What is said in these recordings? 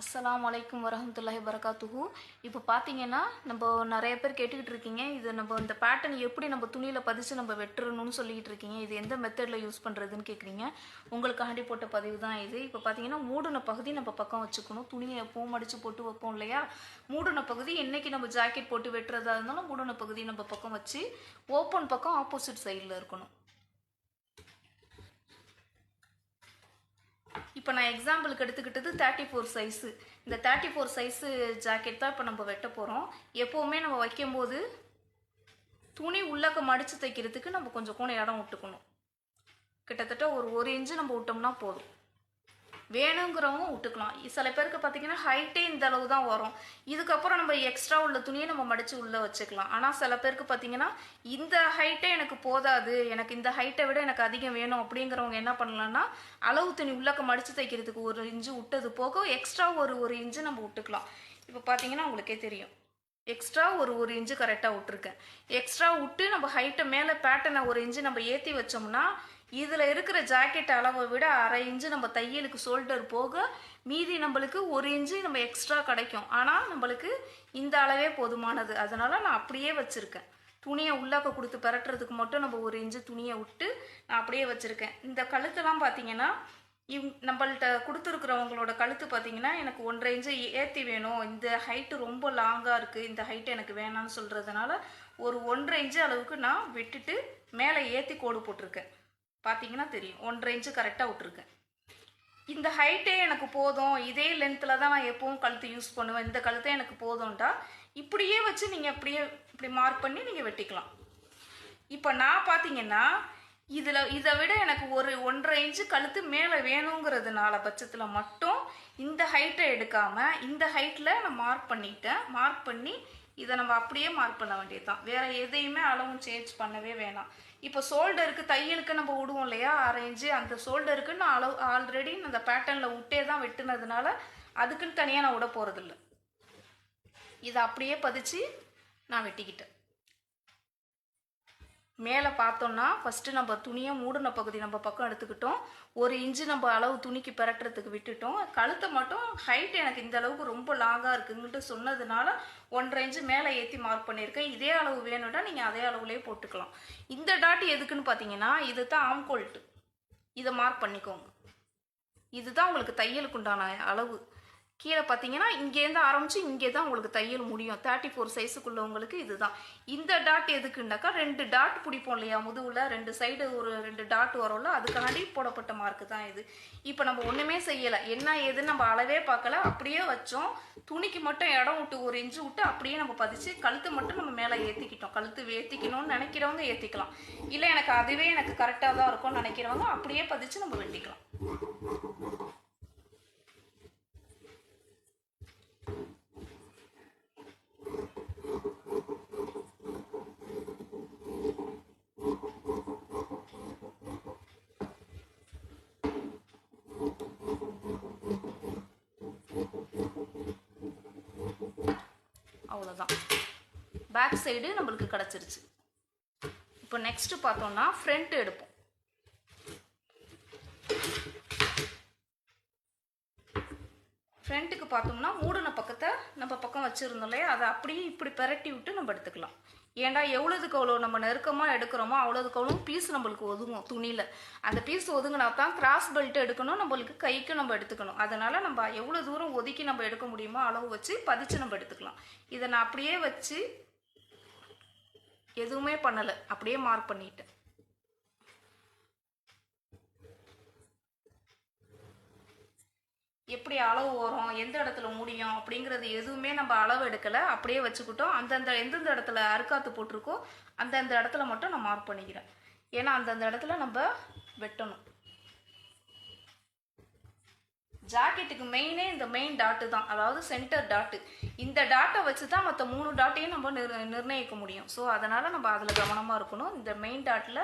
அஸ்லாம் வலைக்கம் வரமத்துல்லாஹி வரகாத்துஹு இப்போ பார்த்தீங்கன்னா நம்ம நிறைய பேர் கேட்டுக்கிட்டு இருக்கீங்க. இது நம்ம இந்த பேட்டர்ன் எப்படி நம்ம துணியில் பதிச்சு நம்ம வெட்டுறணும்னு சொல்லிக்கிட்டு இருக்கீங்க. இது எந்த மெத்தடில் யூஸ் பண்ணுறதுன்னு கேட்குறீங்க உங்களுக்காண்டி போட்ட பதிவு தான் இது. இப்போ பார்த்தீங்கன்னா மூடின பகுதி நம்ம பக்கம் வச்சுக்கணும். துணியை எப்பவும் மடித்து போட்டு வைப்போம் இல்லையா? மூடின பகுதி என்றைக்கு நம்ம ஜாக்கெட் போட்டு வெட்டுறதா இருந்தாலும் மூடின பகுதி நம்ம பக்கம் வச்சு ஓப்பன் பக்கம் ஆப்போசிட் சைடில் இருக்கணும். இப்போ நான் எக்ஸாம்பிளுக்கு எடுத்துக்கிட்டது தேர்ட்டி ஃபோர் சைஸு இந்த தேர்ட்டி ஃபோர் சைஸு ஜாக்கெட் தான் இப்போ நம்ம வெட்ட போகிறோம் எப்போவுமே நம்ம வைக்கும்போது துணி உள்ளக்க மடித்து தைக்கிறதுக்கு நம்ம கொஞ்சம் கூட இடம் விட்டுக்கணும். கிட்டத்தட்ட ஒரு ஒரு இன்ச்சு நம்ம விட்டோம்னா போதும். வேணுங்கிறவங்க விட்டுக்கலாம். சில பேருக்கு பார்த்தீங்கன்னா ஹைட்டே இந்த அளவு தான் வரும். இதுக்கப்புறம் நம்ம எக்ஸ்ட்ரா உள்ள துணியை நம்ம மடித்து உள்ளே வச்சுக்கலாம். ஆனால் சில பேருக்கு பார்த்தீங்கன்னா இந்த ஹைட்டே எனக்கு போதாது எனக்கு இந்த ஹைட்டை விட எனக்கு அதிகம் வேணும் அப்படிங்கிறவங்க என்ன பண்ணலாம்னா அளவு துணி உள்ளக்க மடித்து தைக்கிறதுக்கு ஒரு இன்ச்சு விட்டது போக எக்ஸ்ட்ரா ஒரு ஒரு இன்ச்சு நம்ம விட்டுக்கலாம். இப்போ பார்த்தீங்கன்னா உங்களுக்கே தெரியும். எக்ஸ்ட்ரா ஒரு ஒரு இன்ச்சு கரெக்டாக விட்டுருக்கேன். எக்ஸ்ட்ரா விட்டு நம்ம ஹைட்டை மேலே பேட்டனை ஒரு இன்ச்சு நம்ம ஏற்றி வச்சோம்னா இதில் இருக்கிற ஜாக்கெட் அளவை விட அரை இன்ச்சு நம்ம தையலுக்கு ஷோல்டர் போக மீதி நம்மளுக்கு ஒரு இன்ச்சு நம்ம எக்ஸ்ட்ரா கிடைக்கும். ஆனால் நம்மளுக்கு இந்த அளவே போதுமானது. அதனால் நான் அப்படியே வச்சுருக்கேன். துணியை உள்ளாக்க கொடுத்து பரட்டுறதுக்கு மட்டும் நம்ம ஒரு இன்ச்சு துணியை விட்டு நான் அப்படியே வச்சுருக்கேன். இந்த கழுத்தெல்லாம் பார்த்தீங்கன்னா இவ் நம்மள்ட்ட கொடுத்துருக்குறவங்களோட கழுத்து பார்த்தீங்கன்னா எனக்கு ஒன்றரை இன்ச்சு ஏற்றி வேணும். இந்த ஹைட்டு ரொம்ப லாங்காக இருக்குது இந்த ஹைட்டு எனக்கு வேணாம்னு சொல்கிறதுனால ஒரு ஒன்றரை இன்ச்சு அளவுக்கு நான் விட்டுட்டு மேலே ஏற்றி கோடு போட்டிருக்கேன். பார்த்தீங்கன்னா தெரியும். ஒன்றரை இன்ச்சு கரெக்டாக விட்ருக்கேன் இந்த ஹைட்டே எனக்கு போதும். இதே லென்த்தில் தான் நான் எப்பவும் கழுத்து யூஸ் பண்ணுவேன். இந்த கழுத்தே எனக்கு போதும்டா. இப்படியே வச்சு நீங்கள் அப்படியே இப்படி மார்க் பண்ணி நீங்கள் வெட்டிக்கலாம். இப்போ நான் பார்த்தீங்கன்னா இதில் இதை விட எனக்கு ஒரு ஒன்றரை இன்ச்சு கழுத்து மேலே வேணுங்கிறதுனால பட்சத்தில் மட்டும் இந்த ஹைட்டை எடுக்காமல் இந்த ஹைட்டில் நான் மார்க் பண்ணிட்டேன். மார்க் பண்ணி இதை நம்ம அப்படியே மார்க் பண்ண வேண்டியது தான் வேறு எதையுமே அளவும் சேஞ்ச் பண்ணவே வேணாம். இப்போ ஷோல்டருக்கு தையலுக்கு நம்ம விடுவோம் இல்லையா? அரேஞ்சு அந்த ஷோல்டருக்கு நான் அளவு ஆல்ரெடி அந்த பேட்டர்னில் விட்டே தான் வெட்டுனதுனால அதுக்குன்னு தனியாக நான் விட போகிறதில்ல இதை அப்படியே பதிச்சு நான் வெட்டிக்கிட்டேன். மேலே பார்த்தோம்னா ஃபஸ்ட்டு நம்ம துணியை மூடின பகுதி நம்ம பக்கம் எடுத்துக்கிட்டோம். ஒரு இன்ச்சு நம்ம அளவு துணிக்கு பிரட்டுறதுக்கு விட்டுட்டோம். கழுத்தை மட்டும் ஹைட் எனக்கு இந்த அளவுக்கு ரொம்ப லாங்காக இருக்குங்கன்ட்டு சொன்னதுனால ஒன்றரை இன்ச்சு மேலே ஏற்றி மார்க் பண்ணியிருக்கேன். இதே அளவு வேணும்னா நீங்கள் அதே அளவுலேயே போட்டுக்கலாம். இந்த டாட் எதுக்குன்னு பார்த்தீங்கன்னா இது தான் ஆம்கோல்ட்டு இதை மார்க் பண்ணிக்கோங்க. இதுதான் உங்களுக்கு தையலுக்கு உண்டான அளவு. கீழே பார்த்தீங்கன்னா இங்கேருந்து ஆரம்பித்து இங்கே தான் உங்களுக்கு தையல் முடியும். தேர்ட்டி ஃபோர் சைஸுக்குள்ளவங்களுக்கு இதுதான். இந்த டாட் எதுக்குன்னாக்கா ரெண்டு டாட் பிடிப்போம் இல்லையா முதுவில் ரெண்டு சைடு ஒரு ரெண்டு டாட் வரும்ல அதுக்காண்டி போடப்பட்ட மார்க்கு தான் இது. இப்போ நம்ம ஒன்றுமே செய்யலை. என்ன ஏதுன்னு நம்ம அளவே பார்க்கல. அப்படியே வச்சோம். துணிக்கு மட்டும் இடம் விட்டு ஒரு இன்ச்சு விட்டு அப்படியே நம்ம பதிச்சு கழுத்து மட்டும் நம்ம மேலே ஏற்றிக்கிட்டோம் கழுத்து ஏற்றிக்கணும்னு நினைக்கிறவங்க ஏற்றிக்கலாம் இல்லை எனக்கு அதுவே எனக்கு கரெக்டாக தான் இருக்கும்னு நினைக்கிறவங்க அப்படியே பதிச்சு நம்ம வெட்டிக்கலாம் அவ்வளோதான் பேக் சைடு நம்மளுக்கு கிடச்சிருச்சு. இப்போ நெக்ஸ்ட்டு பார்த்தோம்னா ஃப்ரண்ட் எடுப்போம். ஃப்ரண்ட்டுக்கு பார்த்தோம்னா மூடின பக்கத்தை நம்ம பக்கம் வச்சுருந்தோம் இல்லையா? அதை அப்படியே இப்படி பெரட்டி விட்டு நம்ம எடுத்துக்கலாம். ஏன்டா எவ்வளோதுக்கு அவ்வளோ நம்ம நெருக்கமாக எடுக்கிறோமோ அவ்வளோதுக்கு அவ்வளோ பீஸ் நம்மளுக்கு ஒதுங்கும் துணியில். அந்த பீஸ் ஒதுங்கினா தான் கிராஸ் பெல்ட் எடுக்கணும் நம்மளுக்கு கைக்கு நம்ம எடுத்துக்கணும். அதனால் நம்ம எவ்வளோ தூரம் ஒதுக்கி நம்ம எடுக்க முடியுமோ அளவு வச்சு பதிச்சு நம்ம எடுத்துக்கலாம். இதை நான் அப்படியே வச்சு எதுவுமே பண்ணலை. அப்படியே மார்க் பண்ணிட்டேன். எப்படி அளவு வரும் எந்த இடத்துல முடியும் அப்படிங்கிறது எதுவுமே நம்ம அளவு எடுக்கலை. அப்படியே வச்சுக்கிட்டோம். அந்தந்த எந்தெந்த இடத்துல அறுக்காத்து போட்டிருக்கோ அந்தந்த இடத்துல மட்டும் நான் மார்க் பண்ணிக்கிறேன். ஏன்னா அந்தந்த இடத்துல நம்ம வெட்டணும். ஜாக்கெட்டுக்கு மெயினே இந்த மெயின் டாட்டு தான். அதாவது சென்டர் டாட்டு இந்த டாட்டை வச்சு தான் மற்ற மூணு டாட்டையும் நம்ம நிர் நிர்ணயிக்க முடியும். ஸோ அதனால் நம்ம அதில் கவனமாக இருக்கணும். இந்த மெயின் டாட்டில்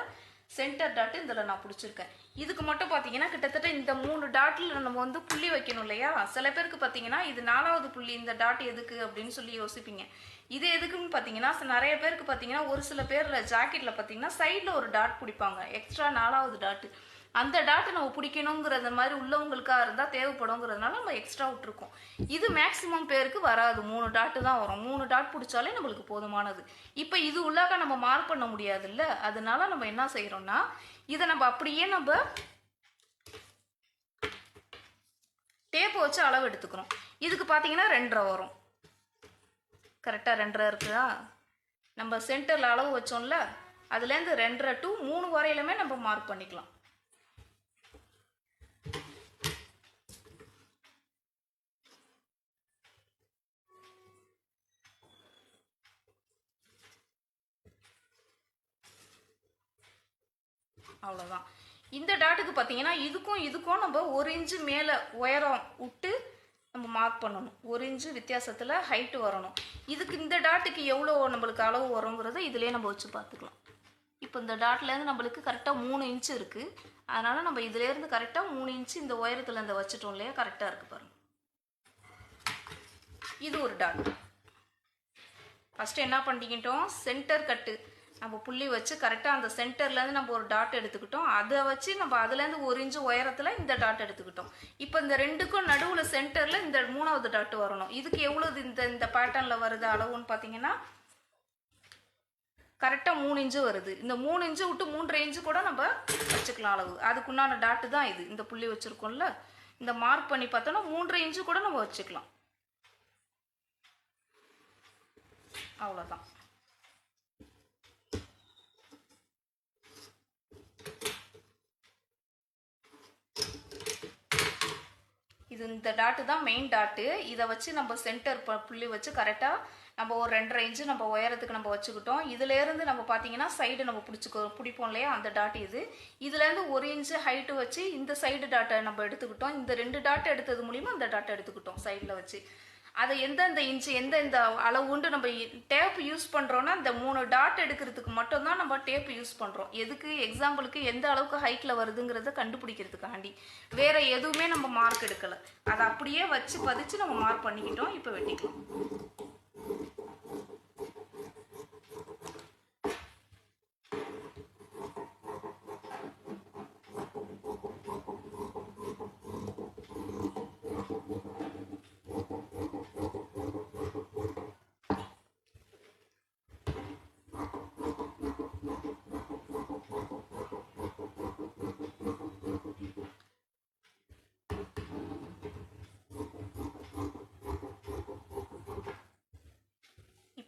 சென்டர் டாட்டு இதில் நான் பிடிச்சிருக்கேன். இதுக்கு மட்டும் பார்த்தீங்கன்னா கிட்டத்தட்ட இந்த மூணு டாட்டில் நம்ம வந்து புள்ளி வைக்கணும் இல்லையா? சில பேருக்கு பார்த்தீங்கன்னா இது நாலாவது புள்ளி இந்த டாட் எதுக்கு அப்படின்னு சொல்லி யோசிப்பீங்க. இது எதுக்குன்னு பார்த்தீங்கன்னா நிறைய பேருக்கு பார்த்தீங்கன்னா ஒரு சில பேர் ஜாக்கெட்டில் பார்த்தீங்கன்னா சைடில் ஒரு டாட் பிடிப்பாங்க. எக்ஸ்ட்ரா நாலாவது டாட்டு அந்த டாட்டை நம்ம பிடிக்கணுங்கிறது மாதிரி உள்ளவங்களுக்காக இருந்தால் தேவைப்படுங்கிறதுனால நம்ம எக்ஸ்ட்ரா விட்டுருக்கோம். இது மேக்ஸிமம் பேருக்கு வராது. மூணு டாட்டு தான் வரும். மூணு டாட் பிடிச்சாலே நம்மளுக்கு போதுமானது. இப்போ இது உள்ளாக நம்ம மார்க் பண்ண முடியாதுல்ல? அதனால நம்ம என்ன செய்கிறோம்னா இதை நம்ம அப்படியே நம்ம டேப்பை வச்சு அளவு எடுத்துக்கிறோம். இதுக்கு பார்த்தீங்கன்னா ரெண்டரை வரும். கரெக்டாக ரெண்டரை இருக்குதா? நம்ம சென்டரில் அளவு வச்சோம்ல? அதுலேருந்து ரெண்டரை டு மூணு வரையிலுமே நம்ம மார்க் பண்ணிக்கலாம். அவ்வளோதான் இந்த டாட்டுக்கு பார்த்தீங்கன்னா இதுக்கும் இதுக்கும் நம்ம ஒரு இன்ச்சு மேலே உயரம் விட்டு நம்ம மார்க் பண்ணணும். ஒரு இன்ச்சு வித்தியாசத்தில் ஹைட்டு வரணும். இதுக்கு இந்த டாட்டுக்கு எவ்வளோ நம்மளுக்கு அளவு வருங்கிறத இதுலேயே நம்ம வச்சு பார்த்துக்கலாம். இப்போ இந்த டாட்லேருந்து நம்மளுக்கு கரெக்டாக மூணு இன்ச்சு இருக்குது அதனால் நம்ம இதுலேருந்து கரெக்டாக மூணு இன்ச்சு இந்த உயரத்தில் இந்த வச்சுட்டோம் இல்லையா கரெக்டாக இருக்குது பாருங்கள் இது ஒரு டாட். ஃபஸ்ட்டு என்ன பண்ணிக்கிட்டோம்? சென்டர் கட்டு நம்ம புள்ளி வச்சு கரெக்டாக அந்த சென்டர்லேருந்து நம்ம ஒரு டாட் எடுத்துக்கிட்டோம். அதை வச்சு நம்ம அதுலேருந்து ஒரு இன்ச்சு உயரத்தில் இந்த டாட் எடுத்துக்கிட்டோம். இப்போ இந்த ரெண்டுக்கும் நடுவில் சென்டரில் இந்த மூணாவது டாட் வரணும். இதுக்கு எவ்வளோது இந்த இந்த பேட்டர்னில் வருது அளவுன்னு பார்த்தீங்கன்னா கரெக்டாக மூணு இன்ச்சு வருது. இந்த மூணு இன்ச்சு விட்டு மூன்றரை இன்ச்சு கூட நம்ம வச்சுக்கலாம் அளவு. அதுக்குண்டான டாட்டு தான் இது. இந்த புள்ளி வச்சுருக்கோம்ல. இந்த மார்க் பண்ணி பார்த்தோன்னா மூன்றரை இன்ச்சு கூட நம்ம வச்சுக்கலாம். அவ்வளோதான் இது இந்த டாட்டு தான் மெயின் டாட்டு இதை வச்சு நம்ம சென்டர் புள்ளி வச்சு கரெக்டாக நம்ம ஒரு ரெண்டரை இன்ச்சு நம்ம உயரத்துக்கு நம்ம வச்சுக்கிட்டோம். இதுலேருந்து நம்ம பார்த்தீங்கன்னா சைடு நம்ம பிடிச்சிக்கோ பிடிப்போம் இல்லையா? அந்த டாட் இது. இதுலேருந்து ஒரு இன்ச்சு ஹைட்டு வச்சு இந்த சைடு டாட்டை நம்ம எடுத்துக்கிட்டோம். இந்த ரெண்டு டாட் எடுத்தது மூலிமா அந்த டாட்டை எடுத்துக்கிட்டோம் சைடில் வச்சு. அதை எந்தெந்த இன்ச்சு எந்தெந்த அளவுண்டு நம்ம டேப் யூஸ் பண்ணுறோன்னா இந்த மூணு டாட் எடுக்கிறதுக்கு மட்டும்தான் நம்ம டேப் யூஸ் பண்ணுறோம் எதுக்கு எக்ஸாம்பிளுக்கு எந்த அளவுக்கு ஹைட்டில் வருதுங்கிறத கண்டுபிடிக்கிறதுக்காண்டி. வேற எதுவுமே நம்ம மார்க் எடுக்கலை. அதை அப்படியே வச்சு பதிச்சு நம்ம மார்க் பண்ணிக்கிட்டோம் இப்போ வெட்டிக்கலாம்.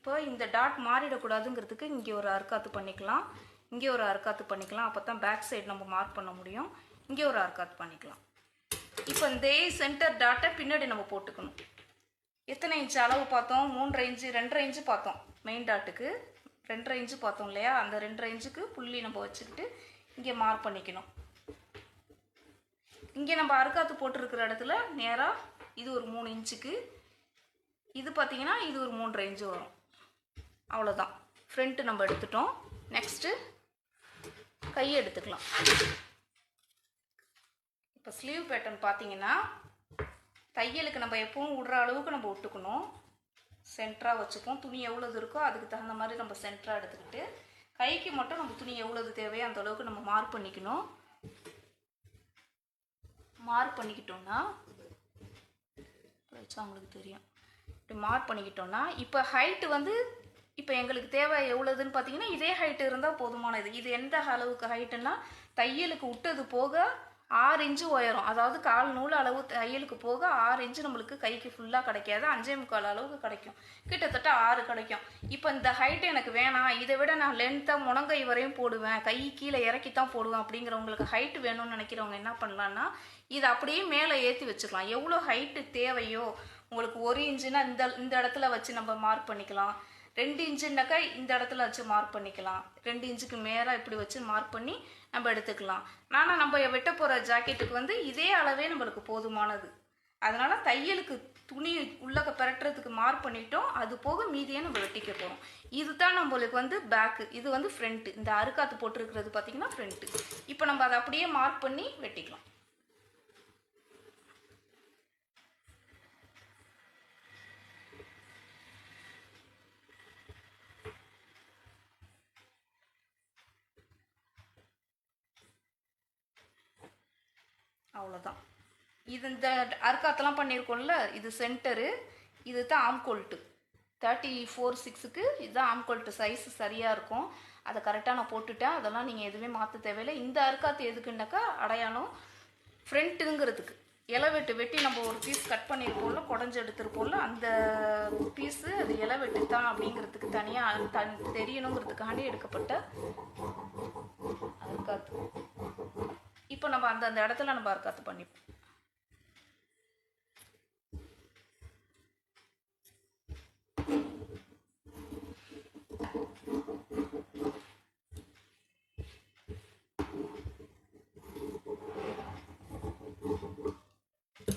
இப்போ இந்த டாட் மாறிடக்கூடாதுங்கிறதுக்கு இங்கே ஒரு அர்க்காத்து பண்ணிக்கலாம். இங்கே ஒரு அர்க்காத்து பண்ணிக்கலாம். அப்போ தான் பேக் சைடு நம்ம மார்க் பண்ண முடியும். இங்கே ஒரு அர்க்காத்து பண்ணிக்கலாம். இப்போ இந்த சென்டர் டாட்டை பின்னாடி நம்ம போட்டுக்கணும். எத்தனை இன்ச்சு அளவு பார்த்தோம்? மூன்று இன்ச்சு ரெண்டரை இன்ச்சு பார்த்தோம். மெயின் டாட்டுக்கு ரெண்டரை இன்ச்சு பார்த்தோம் இல்லையா? அந்த ரெண்டரை இன்ச்சுக்கு புள்ளி நம்ம வச்சுக்கிட்டு இங்கே மார்க் பண்ணிக்கணும். இங்கே நம்ம அறுக்காத்து போட்டிருக்கிற இடத்துல நேராக இது ஒரு மூணு இன்ச்சுக்கு இது பார்த்தீங்கன்னா இது ஒரு மூன்று இன்ச்சு வரும். அவ்வளோதான் ஃப்ரண்ட்டு நம்ம எடுத்துட்டோம். நெக்ஸ்ட்டு கையை எடுத்துக்கலாம். இப்போ ஸ்லீவ் பேட்டர்ன் பார்த்தீங்கன்னா தையலுக்கு நம்ம எப்பவும் விடுற அளவுக்கு நம்ம விட்டுக்கணும் சென்டராக வச்சுப்போம். துணி எவ்வளோது இருக்கோ அதுக்கு தகுந்த மாதிரி நம்ம சென்டராக எடுத்துக்கிட்டு கைக்கு மட்டும் நம்ம துணி எவ்வளோது தேவையோ அந்த அளவுக்கு நம்ம மார்க் பண்ணிக்கணும். மார்க் பண்ணிக்கிட்டோம்னா வச்சா உங்களுக்கு தெரியும். இப்படி மார்க் பண்ணிக்கிட்டோம்னா இப்போ ஹைட்டு வந்து இப்போ எங்களுக்கு தேவை எவ்வளோதுன்னு பார்த்தீங்கன்னா இதே ஹைட்டு இருந்தால் போதுமானது. இது எந்த அளவுக்கு ஹைட்டுன்னா தையலுக்கு விட்டது போக ஆறு இன்ச்சு உயரம். அதாவது கால் நூல் அளவு தையலுக்கு போக ஆறு இன்ச்சு நம்மளுக்கு கைக்கு ஃபுல்லாக கிடைக்காது. அஞ்சே முக்கால் அளவுக்கு கிடைக்கும். கிட்டத்தட்ட ஆறு கிடைக்கும். இப்போ இந்த ஹைட் எனக்கு வேணாம். இதை விட நான் லென்த்தாக முழங்கை வரையும் போடுவேன். கை கீழே இறக்கி தான் போடுவேன் அப்படிங்கிறவங்களுக்கு ஹைட் வேணும்னு நினைக்கிறவங்க என்ன பண்ணலான்னா இதை அப்படியே மேலே ஏற்றி வச்சுக்கலாம் எவ்வளோ ஹைட்டு தேவையோ உங்களுக்கு ஒரு இன்ச்சுனா இந்த இந்த இடத்துல வச்சு நம்ம மார்க் பண்ணிக்கலாம். ரெண்டு இன்ச்சுனாக்கா இந்த இடத்துல வச்சு மார்க் பண்ணிக்கலாம். ரெண்டு இன்ச்சுக்கு மேலே இப்படி வச்சு மார்க் பண்ணி நம்ம எடுத்துக்கலாம். ஆனால் நம்ம வெட்ட போகிற ஜாக்கெட்டுக்கு வந்து இதே அளவே நம்மளுக்கு போதுமானது. அதனால் தையலுக்கு துணி உள்ளக்க பெரட்டுறதுக்கு மார்க் பண்ணிட்டோம். அது போக மீதியை நம்ம வெட்டிக்க போகிறோம் இதுதான் நம்மளுக்கு வந்து பேக்கு இது வந்து ஃப்ரண்ட்டு இந்த அருக்காத்து போட்டிருக்கிறது பார்த்தீங்கன்னா ஃப்ரண்ட்டு இப்போ நம்ம அதை அப்படியே மார்க் பண்ணி வெட்டிக்கலாம். அவ்வளோதான் இது இந்த அர்க்காத்தெல்லாம் பண்ணியிருக்கோம்ல இது சென்டரு இது தான் ஆம்கோல்ட்டு தேர்ட்டி ஃபோர் சிக்ஸுக்கு இதுதான் ஆம்கோல்ட்டு சைஸ் சரியாக இருக்கும். அதை கரெக்டாக நான் போட்டுட்டேன். அதெல்லாம் நீங்கள் எதுவுமே மாற்ற தேவையில்லை. இந்த அர்க்காத்து எதுக்குன்னாக்கா அடையாளம் ஃப்ரண்ட்டுங்கிறதுக்கு இலை வெட்டு வெட்டி நம்ம ஒரு பீஸ் கட் பண்ணியிருப்போம்ல குடஞ்சி எடுத்திருப்போம்ல அந்த பீஸு அது இலை வெட்டு தான் அப்படிங்கிறதுக்கு தனியாக தன் தெரியணுங்கிறதுக்காண்டி எடுக்கப்பட்ட அர்க்காத்து. இப்போ நம்ம அந்த அந்த இடத்துல நம்ம அர்க்காத்து பண்ணிப்போம்.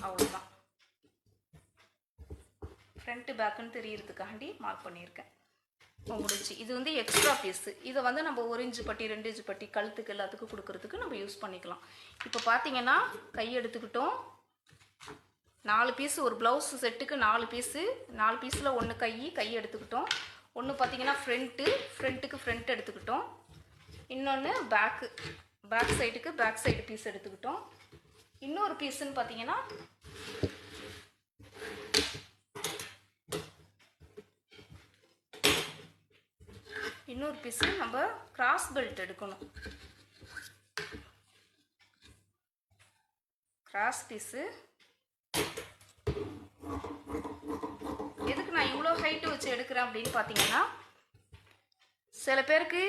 அவ்வளோதான் ஃப்ரண்ட்டு பேக்குன்னு தெரியறதுக்காண்டி மார்க் பண்ணியிருக்கேன். இப்போ முடிஞ்சு இது வந்து எக்ஸ்ட்ரா பீஸு இதை வந்து நம்ம ஒரு இன்ச்சு பட்டி ரெண்டு இன்ச்சு பட்டி கழுத்துக்கு எல்லாத்துக்கும் கொடுக்கறதுக்கு நம்ம யூஸ் பண்ணிக்கலாம். இப்போ பார்த்தீங்கன்னா கை எடுத்துக்கிட்டோம். நாலு பீஸு ஒரு ப்ளவுஸ் செட்டுக்கு நாலு பீஸு நாலு பீஸில் ஒன்று கை கை எடுத்துக்கிட்டோம். ஒன்று பார்த்தீங்கன்னா ஃப்ரண்ட்டு ஃப்ரண்ட்டுக்கு ஃப்ரண்ட் எடுத்துக்கிட்டோம். இன்னொன்று பேக்கு பேக் சைடுக்கு பேக் சைடு பீஸ் எடுத்துக்கிட்டோம். இன்னொரு பீஸுன்னு பார்த்தீங்கன்னா இன்னொரு பீஸு நம்ம கிராஸ் பெல்ட் எடுக்கணும். கிராஸ் பீஸு எதுக்கு நான் இவ்வளோ ஹைட்டு வச்சு எடுக்கிறேன் அப்படின்னு பார்த்தீங்கன்னா சில பேருக்கு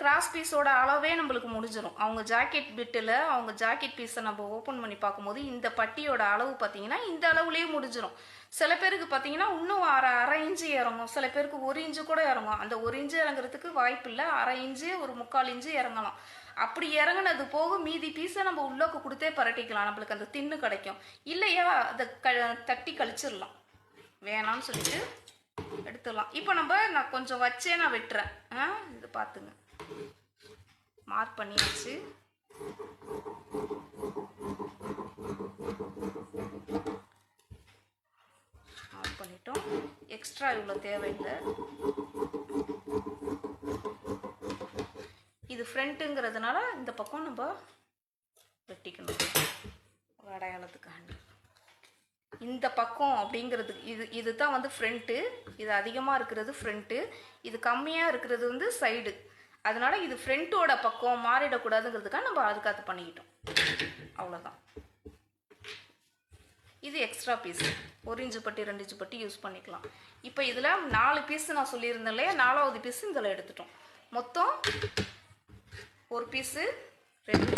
கிராஸ் பீஸோட அளவே நம்மளுக்கு முடிஞ்சிடும் அவங்க ஜாக்கெட் பிட்டில் அவங்க ஜாக்கெட் பீஸை நம்ம ஓப்பன் பண்ணி பார்க்கும்போது இந்த பட்டியோட அளவு பார்த்தீங்கன்னா இந்த அளவுலேயே முடிஞ்சிடும் சில பேருக்கு பார்த்தீங்கன்னா இன்னும் அரை அரை இன்ச்சு இறங்கும். சில பேருக்கு ஒரு இன்ச்சு கூட இறங்கும். அந்த ஒரு இன்ச்சு இறங்குறதுக்கு வாய்ப்பு இல்லை. அரை இன்ச்சு ஒரு முக்கால் இன்ச்சு இறங்கலாம். அப்படி இறங்குனது போக மீதி பீஸை நம்ம உள்ளோக்கு கொடுத்தே பரட்டிக்கலாம். நம்மளுக்கு அந்த தின்னு கிடைக்கும். இல்லையா அதை க தட்டி கழிச்சிடலாம். வேணாம்னு சொல்லிட்டு எடுத்துடலாம். இப்போ நம்ம நான் கொஞ்சம் வச்சே நான் வெட்டுறேன். ஆ இது பார்த்துங்க. மார்க் பண்ணியாச்சு. மார்க் பண்ணிட்டோம். எக்ஸ்ட்ரா இவ்வளோ தேவையில்லை. இது ஃப்ரண்ட்டுங்கிறதுனால இந்த பக்கம் நம்ம வெட்டிக்கணும். ஒரு அடையாளத்துக்காண்டி. இந்த பக்கம் அப்படிங்கிறது இது இது தான் வந்து ஃப்ரண்ட்டு இது அதிகமாக இருக்கிறது ஃப்ரண்ட்டு இது கம்மியாக இருக்கிறது வந்து சைடு அதனால இது ஃப்ரண்ட்டோட பக்கம் மாறிடக்கூடாதுங்கிறதுக்காக நம்ம அதுக்காக பண்ணிக்கிட்டோம். அவ்வளோதான் இது எக்ஸ்ட்ரா பீஸ் ஒரு இன்ச்சு பட்டி ரெண்டு இன்ச்சு பட்டி யூஸ் பண்ணிக்கலாம். இப்போ இதில் நாலு பீஸ் நான் சொல்லியிருந்தேன் இல்லையா? நாலாவது பீஸ் இதில் எடுத்துட்டோம். மொத்தம் ஒரு பீஸு ரெண்டு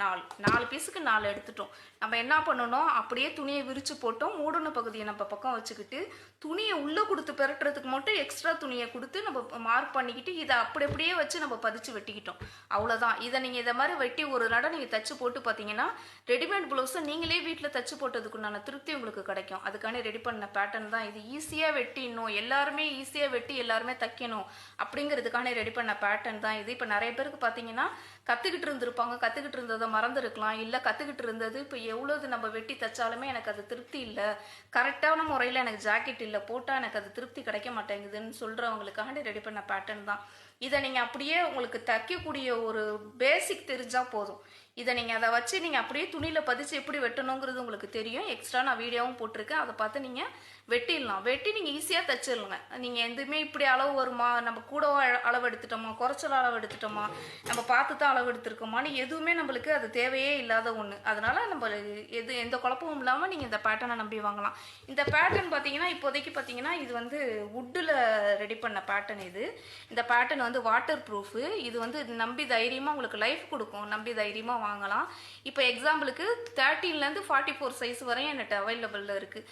நாலு நாலு பீஸுக்கு நாலு எடுத்துட்டோம். நம்ம என்ன பண்ணணும் அப்படியே துணியை விரித்து போட்டோம். மூடின பகுதியை நம்ம பக்கம் வச்சுக்கிட்டு துணியை உள்ளே கொடுத்து பெரட்டுறதுக்கு மட்டும் எக்ஸ்ட்ரா துணியை கொடுத்து நம்ம மார்க் பண்ணிக்கிட்டு இதை அப்படி அப்படியே வச்சு நம்ம பதிச்சு வெட்டிக்கிட்டோம். அவ்வளோதான் இதை நீங்கள் இதை மாதிரி வெட்டி ஒரு நடை நீங்கள் தச்சு போட்டு பார்த்தீங்கன்னா ரெடிமேட் ப்ளவுஸை நீங்களே வீட்டில் தச்சு போட்டதுக்குண்டான திருப்தி உங்களுக்கு கிடைக்கும். அதுக்கான ரெடி பண்ண பேட்டர்ன் தான் இது. ஈஸியாக வெட்டிடணும். எல்லாருமே ஈஸியாக வெட்டி எல்லாருமே தைக்கணும் அப்படிங்கிறதுக்கான ரெடி பண்ண பேட்டர்ன் தான் இது. இப்போ நிறைய பேருக்கு பார்த்தீங்கன்னா கற்றுக்கிட்டு இருந்திருப்பாங்க. கற்றுக்கிட்டு இருந்ததை மறந்துருக்கலாம். இல்லை கற்றுக்கிட்டு இருந்தது. இப்போ எவ்வளோது நம்ம வெட்டி தைச்சாலுமே எனக்கு அது திருப்தி இல்லை. கரெக்டான முறையில் எனக்கு ஜாக்கெட் இல்லை. போட்டால் எனக்கு அது திருப்தி கிடைக்க மாட்டேங்குதுன்னு சொல்கிறவங்களுக்காண்டி ரெடி பண்ண பேட்டர்ன் தான். இதை நீங்கள் அப்படியே உங்களுக்கு தைக்கக்கூடிய ஒரு பேசிக் தெரிஞ்சால் போதும். இதை நீங்கள் அதை வச்சு நீங்கள் அப்படியே துணியில் பதிச்சு எப்படி வெட்டணுங்கிறது உங்களுக்கு தெரியும். எக்ஸ்ட்ரா நான் வீடியோவும் போட்டிருக்கேன். அதை பார்த்து நீங்கள் வெட்டிடலாம். வெட்டி நீங்கள் ஈஸியாக தைச்சிடலாங்க. நீங்கள் எதுவுமே இப்படி அளவு வருமா? நம்ம கூட அளவு எடுத்துட்டோமா? குறைச்சல் அளவு எடுத்துட்டோமா? நம்ம பார்த்து தான் அளவு எடுத்துருக்கோமான்னு எதுவுமே நம்மளுக்கு அது தேவையே இல்லாத ஒன்று அதனால நம்ம எது எந்த குழப்பமும் இல்லாமல் நீங்கள் இந்த பேட்டர்னை நம்பி வாங்கலாம். இந்த பேட்டர்ன் பார்த்தீங்கன்னா இப்போதைக்கு பார்த்தீங்கன்னா இது வந்து வுட்டில் ரெடி பண்ண பேட்டர்ன் இது. இந்த பேட்டர்ன் வந்து வாட்டர் ப்ரூஃபு இது வந்து நம்பி தைரியமாக உங்களுக்கு லைஃப் கொடுக்கும். நம்பி தைரியமாக வாங்கலாம். இப்போ எக்ஸாம்பிளுக்கு தேர்ட்டீன்லேருந்து ஃபார்ட்டி ஃபோர் சைஸ் வரையும் என்கிட்ட அவைலபிளில் இருக்குது